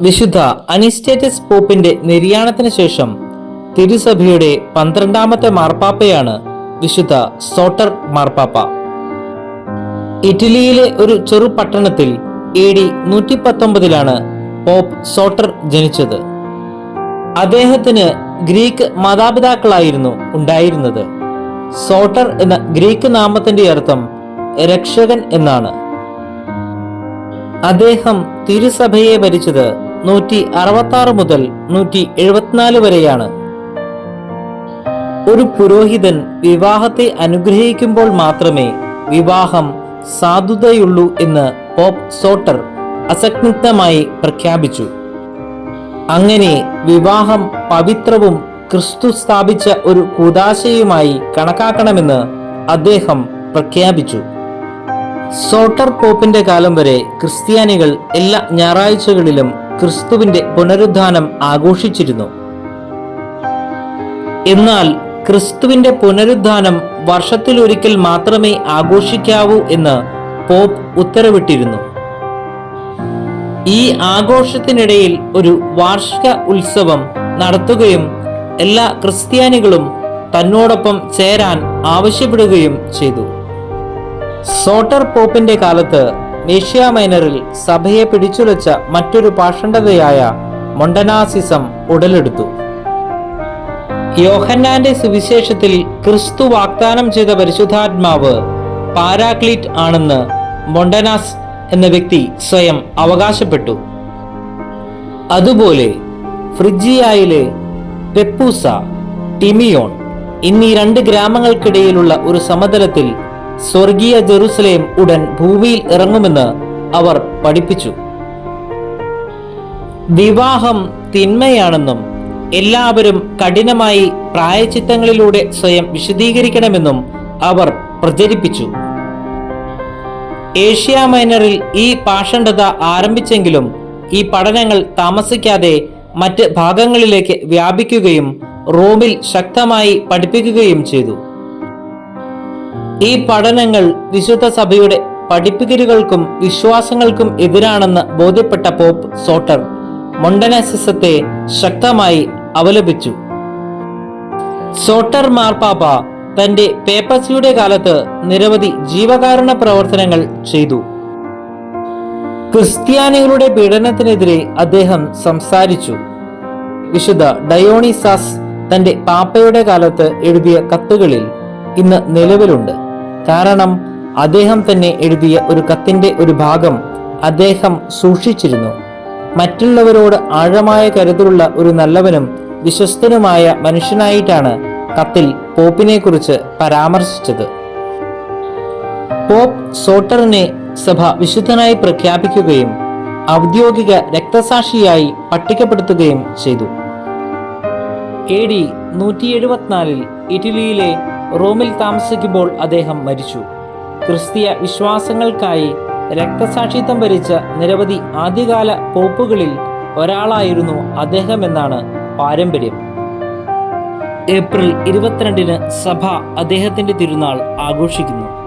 വിശുദ്ധ അനിസ്റ്റേറ്റസ് പോപ്പിന്റെ നിര്യാണത്തിന് ശേഷം തിരുസഭയുടെ പന്ത്രണ്ടാമത്തെ മാർപ്പാപ്പയാണ് വിശുദ്ധ സോട്ടർ മാർപ്പാപ്പ. ഇറ്റലിയിലെ ഒരു ചെറു പട്ടണത്തിൽ എ ഡി നൂറ്റി പത്തൊമ്പതിലാണ് പോപ്പ് സോട്ടർ ജനിച്ചത്. അദ്ദേഹത്തിന് ഗ്രീക്ക് മാതാപിതാക്കളായിരുന്നു ഉണ്ടായിരുന്നത്. സോട്ടർ എന്ന ഗ്രീക്ക് നാമത്തിന്റെ അർത്ഥം രക്ഷകൻ എന്നാണ്. അദ്ദേഹം തിരുസഭയെ ഭരിച്ചത് നൂറ്റി അറുപത്തി മുതൽ നൂറ്റി എഴുപത്തിനാല് വരെയാണ്. ഒരു പുരോഹിതൻ വിവാഹത്തെ അനുഗ്രഹിക്കുമ്പോൾ മാത്രമേ വിവാഹം സാധുതയുള്ളൂ എന്ന് പോപ്പ് സോട്ടർ അസഗ്നിഗ്ധമായി പ്രഖ്യാപിച്ചു. അങ്ങനെ വിവാഹം പവിത്രവും ക്രിസ്തു സ്ഥാപിച്ച ഒരു കൂതാശയുമായി കണക്കാക്കണമെന്ന് അദ്ദേഹം പ്രഖ്യാപിച്ചു. സോട്ടർ പോപ്പിന്റെ കാലം വരെ ക്രിസ്ത്യാനികൾ എല്ലാ ഞായറാഴ്ചകളിലും ക്രിസ്തുവിന്റെ പുനരുദ്ധാനം ആഘോഷിച്ചിരുന്നു. എന്നാൽ ക്രിസ്തുവിന്റെ പുനരുദ്ധാനം വർഷത്തിലൊരിക്കൽ മാത്രമേ ആഘോഷിക്കാവൂ എന്ന് പോപ്പ് ഉത്തരവിട്ടിരുന്നു. ഈ ആഘോഷത്തിനിടയിൽ ഒരു വാർഷിക ഉത്സവം നടത്തുകയും എല്ലാ ക്രിസ്ത്യാനികളും തന്നോടൊപ്പം ചേരാൻ ആവശ്യപ്പെടുകയും ചെയ്തു. സോട്ടർ പോപ്പിന്റെ കാലത്ത് ഏഷ്യ മൈനറിൽ സഭയെ പിടിച്ചുലച്ച മറ്റൊരു പാഷണ്ഡതയായ മൊണ്ടനാസിസം ഉടലെടുത്തു. യോഹന്നാന്റെ സുവിശേഷത്തിൽ ക്രിസ്തു വാഗ്ദാനം ചെയ്ത പരിശുദ്ധാത്മാവ് പാരാക്ലീറ്റ് ആണെന്ന് മൊണ്ടനാസ് എന്ന വ്യക്തി സ്വയം അവകാശപ്പെട്ടു. അതുപോലെ ഫ്രിജിയായിലെ പെപ്പൂസ ടിമിയോൺ എന്നീ രണ്ട് ഗ്രാമങ്ങൾക്കിടയിലുള്ള ഒരു സമതലത്തിൽ സ്വർഗീയ ജെറുസലേം ഉടൻ ഭൂമിയിൽ ഇറങ്ങുമെന്ന് അവർ പഠിപ്പിച്ചു. വിവാഹം തിന്മയാണെന്നും എല്ലാവരും കഠിനമായി പ്രായചിത്തങ്ങളിലൂടെ സ്വയം വിശദീകരിക്കണമെന്നും അവർ പ്രചരിപ്പിച്ചു. ഏഷ്യ മൈനറിൽ ഈ പാഷണ്ഡത ആരംഭിച്ചെങ്കിലും ഈ പഠനങ്ങൾ താമസിക്കാതെ മറ്റ് ഭാഗങ്ങളിലേക്ക് വ്യാപിക്കുകയും റോമിൽ ശക്തമായി പഠിപ്പിക്കുകയും ചെയ്തു. ഈ പഠനങ്ങൾ വിശുദ്ധ സഭയുടെ പഠിപ്പിക്കലുകൾക്കും വിശ്വാസങ്ങൾക്കും എതിരാണെന്ന് ബോധ്യപ്പെട്ട പോപ്പ് സോട്ടർ മൊണ്ടനാസിസത്തെ ശക്തമായി അപലപിച്ചു സോട്ടർ മാർപ്പാപ്പ തന്റെ പേപ്പസിയുടെ കാലത്ത് നിരവധി ജീവകാരുണ പ്രവർത്തനങ്ങൾ ചെയ്തു. ക്രിസ്ത്യാനികളുടെ പീഡനത്തിനെതിരെ അദ്ദേഹം സംസാരിച്ചു. വിശുദ്ധ ഡയോണിസാസ് തന്റെ പാപ്പയുടെ കാലത്ത് എഴുതിയ കത്തുകളിൽ ഇന്ന് നിലവിലുണ്ട്. കാരണം അദ്ദേഹം തന്നെ എഴുതിയ ഒരു കത്തിന്റെ ഒരു ഭാഗം അദ്ദേഹം സൂക്ഷിച്ചിരുന്നു. മറ്റുള്ളവരോട് ആഴമായ കരുതലുള്ള ഒരു നല്ലവനും വിശ്വസ്തനുമായ മനുഷ്യനായിട്ടാണ് കത്തിൽ പോപ്പിനെ കുറിച്ച് പരാമർശിച്ചത്. പോപ്പ് സോട്ടറിനെ സഭ വിശുദ്ധനായി പ്രഖ്യാപിക്കുകയും ഔദ്യോഗിക രക്തസാക്ഷിയായി പട്ടികപ്പെടുത്തുകയും ചെയ്തു. എ ഡി നൂറ്റി എഴുപത്തിനാലിൽ ഇറ്റലിയിലെ റോമിൽ താമസിക്കുമ്പോൾ അദ്ദേഹം മരിച്ചു. ക്രിസ്തീയ വിശ്വാസങ്ങൾക്കായി രക്തസാക്ഷിത്വം വരിച്ച നിരവധി ആദ്യകാല പോപ്പുകളിൽ ഒരാളായിരുന്നു അദ്ദേഹം എന്നാണ് പാരമ്പര്യം. ഏപ്രിൽ ഇരുപത്തിരണ്ടിന് സഭ അദ്ദേഹത്തിന്റെ തിരുനാൾ ആഘോഷിക്കുന്നു.